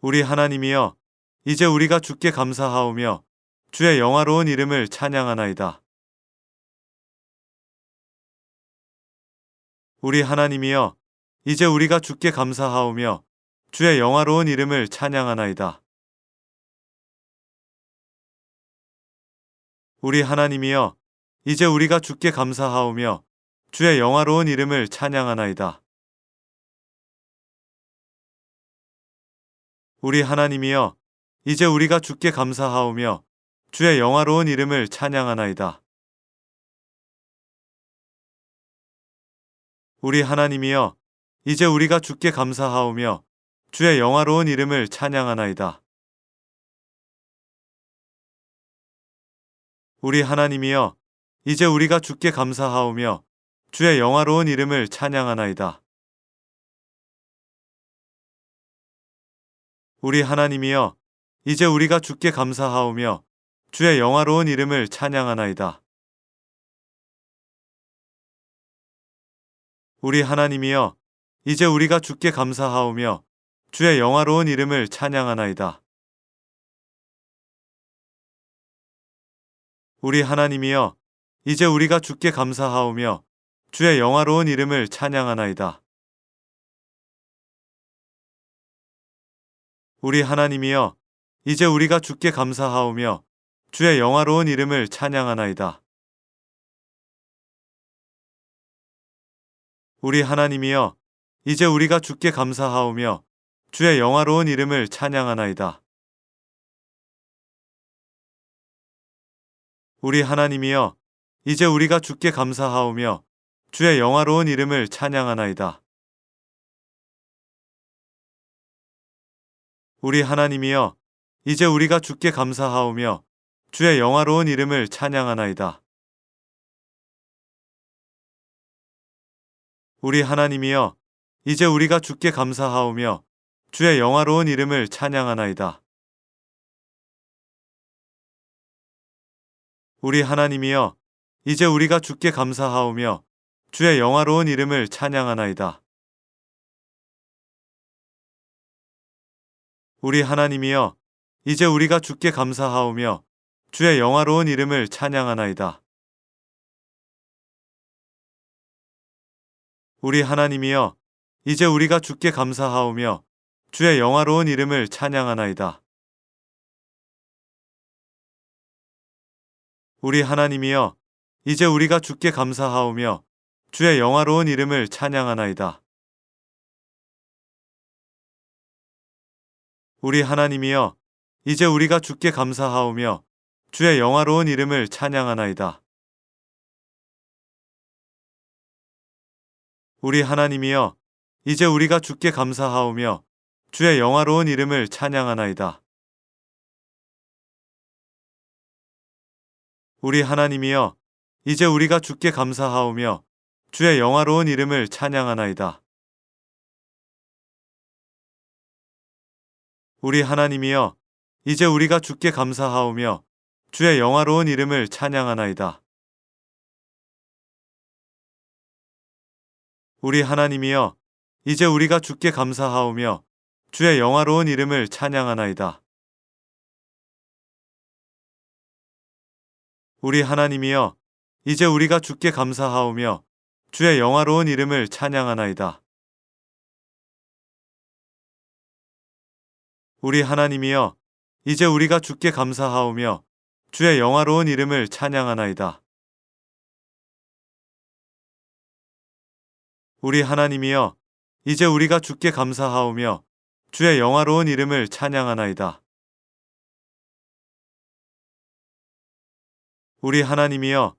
우리 하나님이여 이제 우리가 주께 감사하오며 주의 영화로운 이름을 찬양하나이다. 우리 하나님이여 이제 우리가 주께 감사하오며 주의 영화로운 이름을 찬양하나이다. 우리 하나님이여 이제 우리가 주께 감사하오며 주의 영화로운 이름을 찬양하나이다. 우리 하나님이여 이제 우리가 주께 감사하오며 주의 영화로운 이름을 찬양하나이다. 우리 하나님이여 이제 우리가 주께 감사하오며 주의 영화로운 이름을 찬양하나이다. 우리 하나님이여 이제 우리가 주께 감사하오며 주의 영화로운 이름을 찬양하나이다. 우리 하나님이여 이제 우리가 주께 감사하오며 주의 영화로운 이름을 찬양하나이다. 우리 하나님이여 이제 우리가 주께 감사하오며 주의 영화로운 이름을 찬양하나이다. 우리 하나님이여 이제 우리가 주께 감사하오며 주의 영화로운 이름을 찬양하나이다. 우리 하나님이여 이제 우리가 주께 감사하오며 주의 영화로운 이름을 찬양하나이다. 우리 하나님이여 이제 우리가 주께 감사하오며 주의 영화로운 이름을 찬양하나이다. 우리 하나님이여 이제 우리가 주께 감사하오며 주의 영화로운 이름을 찬양하나이다. 우리 하나님이여 이제 우리가 주께 감사하오며 주의 영화로운 이름을 찬양하나이다. 우리 하나님이여 이제 우리가 주께 감사하오며 주의 영화로운 이름을 찬양하나이다. 우리 하나님이여 이제 우리가 주께 감사하오며 주의 영화로운 이름을 찬양하나이다. 우리 하나님이여 이제 우리가 주께 감사하오며 주의 영화로운 이름을 찬양하나이다. 우리 하나님이여 이제 우리가 주께 감사하오며 주의 영화로운 이름을 찬양하나이다. 우리 하나님이여 이제 우리가 주께 감사하오며 주의 영화로운 이름을 찬양하나이다. 우리 하나님이여 이제 우리가 주께 감사하오며 주의 영화로운 이름을 찬양하나이다. 우리 하나님이여 이제 우리가 주께 감사하오며 주의 영화로운 이름을 찬양하나이다. 우리 하나님이여 이제 우리가 주께 감사하오며 주의 영화로운 이름을 찬양하나이다. 우리 하나님이여 이제 우리가 주께 감사하오며 주의 영화로운 이름을 찬양하나이다. 우리 하나님이여 이제 우리가 주께 감사하오며 주의 영화로운 이름을 찬양하나이다. 우리 하나님이여 이제 우리가 주께 감사하오며 주의 영화로운 이름을 찬양하나이다. 우리 하나님이여 이제 우리가 주께 감사하오며 주의 영화로운 이름을 찬양하나이다. 우리 하나님이여 이제 우리가 주께 감사하오며 주의 영화로운 이름을 찬양하나이다. 우리 하나님이여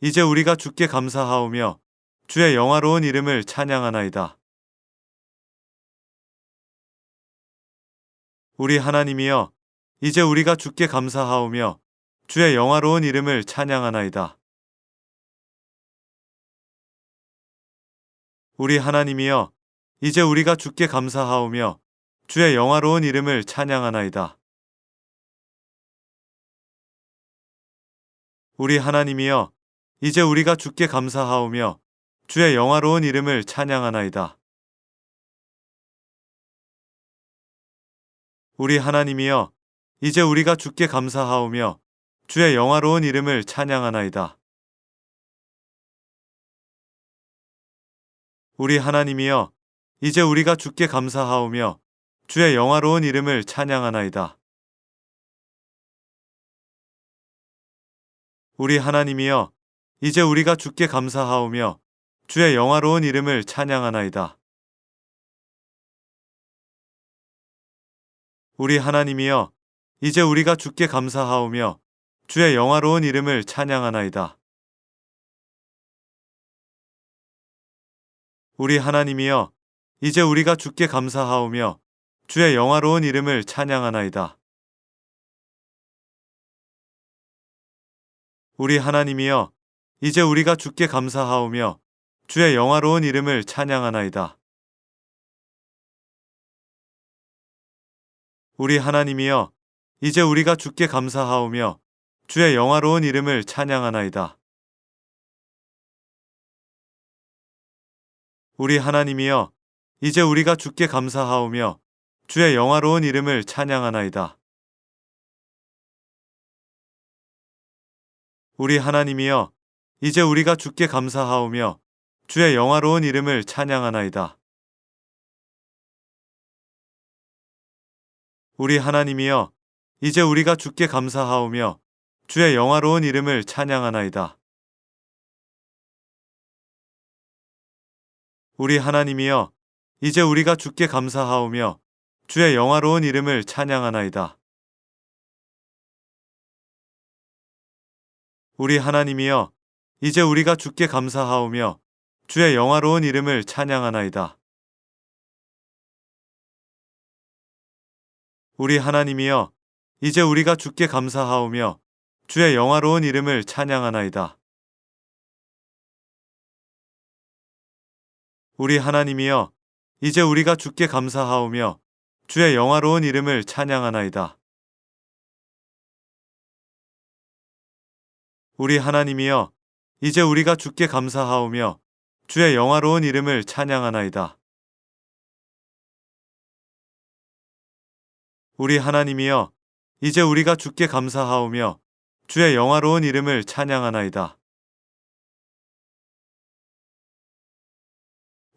이제 우리가 주께 감사하오며 주의 영화로운 이름을 찬양하나이다. 우리 하나님이여 이제 우리가 주께 감사하오며 주의 영화로운 이름을 찬양하나이다. 우리 하나님이여 이제 우리가 주께 감사하오며 주의 영화로운 이름을 찬양하나이다. 우리 하나님이여 이제 우리가 주께 감사하오며 주의 영화로운 이름을 찬양하나이다. 우리 하나님이여 이제 우리가 주께 감사하오며 주의 영화로운 이름을 찬양하나이다. 우리 하나님이여 이제 우리가 주께 감사하오며 주의 영화로운 이름을 찬양하나이다. 우리 하나님이여 이제 우리가 주께 감사하오며 주의 영화로운 이름을 찬양하나이다. 우리 하나님이여 이제 우리가 주께 감사하오며 주의 영화로운 이름을 찬양하나이다. 우리 하나님이여 이제 우리가 주께 감사하오며 주의 영화로운 이름을 찬양하나이다. 우리 하나님이여 이제 우리가 주께 감사하오며 주의 영화로운 이름을 찬양하나이다. 우리 하나님이여 이제 우리가 주께 감사하오며 주의 영화로운 이름을 찬양하나이다. 우리 하나님이여 이제 우리가 주께 감사하오며 주의 영화로운 이름을 찬양하나이다. 우리 하나님이여 이제 우리가 주께 감사하오며 주의 영화로운 이름을 찬양하나이다. 우리 하나님이여 이제 우리가 주께 감사하오며 주의 영화로운 이름을 찬양하나이다. 우리 하나님이여 이제 우리가 주께 감사하오며 주의 영화로운 이름을 찬양하나이다. 우리 하나님이여 이제 우리가 주께 감사하오며 주의 영화로운 이름을 찬양하나이다. 우리 하나님이여 이제 우리가 주께 감사하오며 주의 영화로운 이름을 찬양하나이다. 우리 하나님이여 이제 우리가 주께 감사하오며 주의 영화로운 이름을 찬양하나이다. 우리 하나님이여 이제 우리가 주께 감사하오며 주의 영화로운 이름을 찬양하나이다. 우리 하나님이여 이제 우리가 주께 감사하오며 주의 영화로운 이름을 찬양하나이다.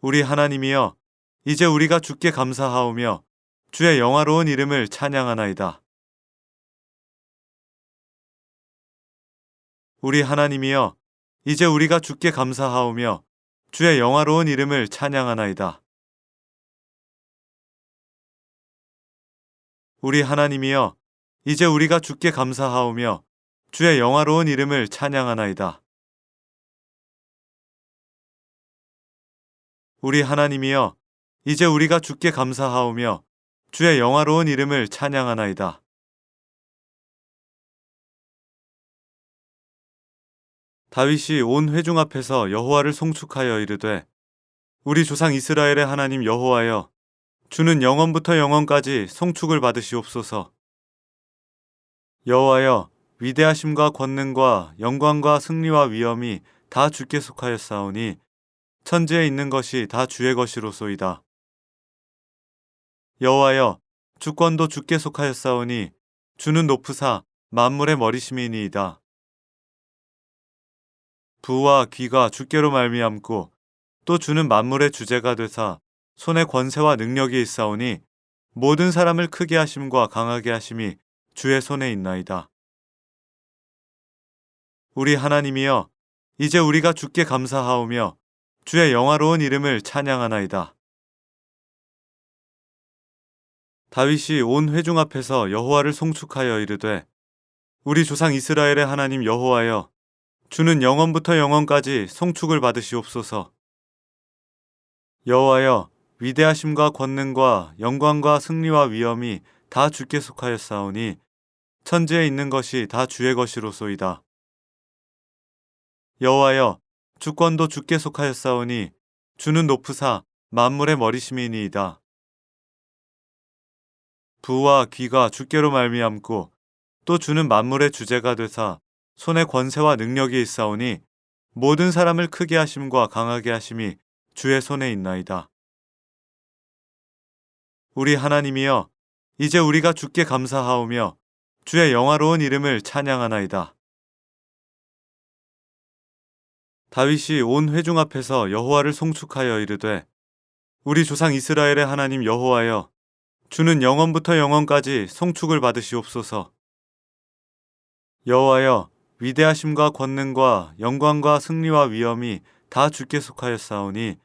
우리 하나님이여 이제 우리가 주께 감사하오며 주의 영화로운 이름을 찬양하나이다. 우리 하나님이여 이제 우리가 주께 감사하오며 주의 영화로운 이름을 찬양하나이다. 우리 하나님이여 이제 우리가 주께 감사하오며 주의 영화로운 이름을 찬양하나이다. 우리 하나님이여 이제 우리가 주께 감사하오며 주의 영화로운 이름을 찬양하나이다. 다윗이 온 회중 앞에서 여호와를 송축하여 이르되 우리 조상 이스라엘의 하나님 여호와여 주는 영원부터 영원까지 송축을 받으시옵소서. 여호와여 위대하심과 권능과 영광과 승리와 위엄이 다 주께 속하였사오니 천지에 있는 것이 다 주의 것이로소이다. 여호와여 주권도 주께 속하였사오니 주는 높으사 만물의 머리심이니이다. 부와 귀가 주께로 말미암고 또 주는 만물의 주제가 되사 손에 권세와 능력이 있사오니 모든 사람을 크게 하심과 강하게 하심이 주의 손에 있나이다. 우리 하나님이여 이제 우리가 주께 감사하오며 주의 영화로운 이름을 찬양하나이다. 다윗이 온 회중 앞에서 여호와를 송축하여 이르되 우리 조상 이스라엘의 하나님 여호와여 주는 영원부터 영원까지 송축을 받으시옵소서. 여호와여 위대하심과 권능과 영광과 승리와 위엄이 다 주께 속하였사오니 천지에 있는 것이 다 주의 것이로소이다. 여호와여 주권도 주께 속하였사오니 주는 높으사 만물의 머리심이니이다. 부와 귀가 주께로 말미암고 또 주는 만물의 주제가 되사 손에 권세와 능력이 있사오니 모든 사람을 크게 하심과 강하게 하심이 주의 손에 있나이다. 우리 하나님이여 이제 우리가 주께 감사하오며 주의 영화로운 이름을 찬양하나이다. 다윗이 온 회중 앞에서 여호와를 송축하여 이르되 우리 조상 이스라엘의 하나님 여호와여 주는 영원부터 영원까지 송축을 받으시옵소서. 여호와여 위대하심과 권능과 영광과 승리와 위엄이 다 주께 속하였사오니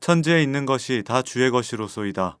천지에 있는 것이 다 주의 것이로소이다.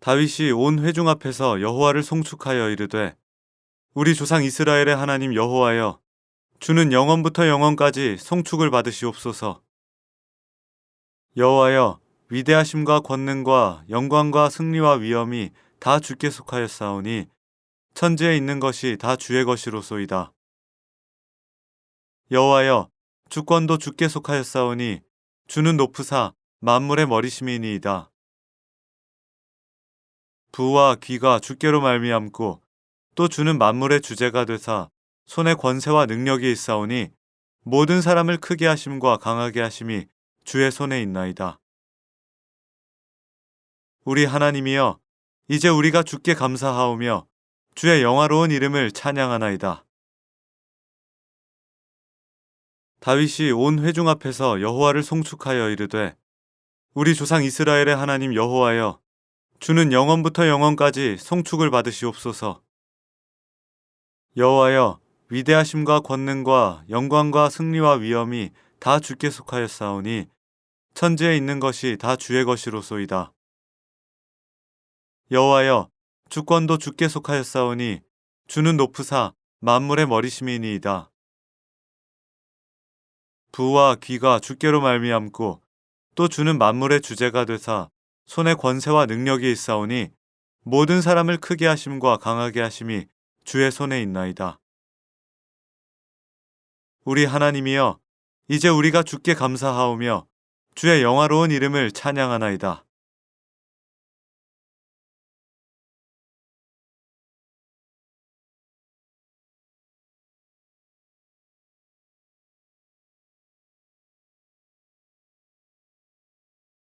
다윗이 온 회중 앞에서 여호와를 송축하여 이르되 우리 조상 이스라엘의 하나님 여호와여 주는 영원부터 영원까지 송축을 받으시옵소서. 여호와여 위대하심과 권능과 영광과 승리와 위엄이 다 주께 속하였사오니 천지에 있는 것이 다 주의 것이로소이다. 여호와여 주권도 주께 속하였사오니 주는 높으사 만물의 머리심이니이다. 부와 귀가 주께로 말미암고 또 주는 만물의 주제가 되사 손에 권세와 능력이 있사오니 모든 사람을 크게 하심과 강하게 하심이 주의 손에 있나이다. 우리 하나님이여 이제 우리가 주께 감사하오며 주의 영화로운 이름을 찬양하나이다. 다윗이 온 회중 앞에서 여호와를 송축하여 이르되 우리 조상 이스라엘의 하나님 여호와여 주는 영원부터 영원까지 송축을 받으시옵소서. 여호와여 위대하심과 권능과 영광과 승리와 위엄이 다 주께 속하였사오니 천지에 있는 것이 다 주의 것이로소이다. 여호와여 주권도 주께 속하였사오니 주는 높으사 만물의 머리심이니이다. 부와 귀가 주께로 말미암고 또 주는 만물의 주제가 되사 손에 권세와 능력이 있사오니 모든 사람을 크게 하심과 강하게 하심이 주의 손에 있나이다. 우리 하나님이여 이제 우리가 주께 감사하오며 주의 영화로운 이름을 찬양하나이다.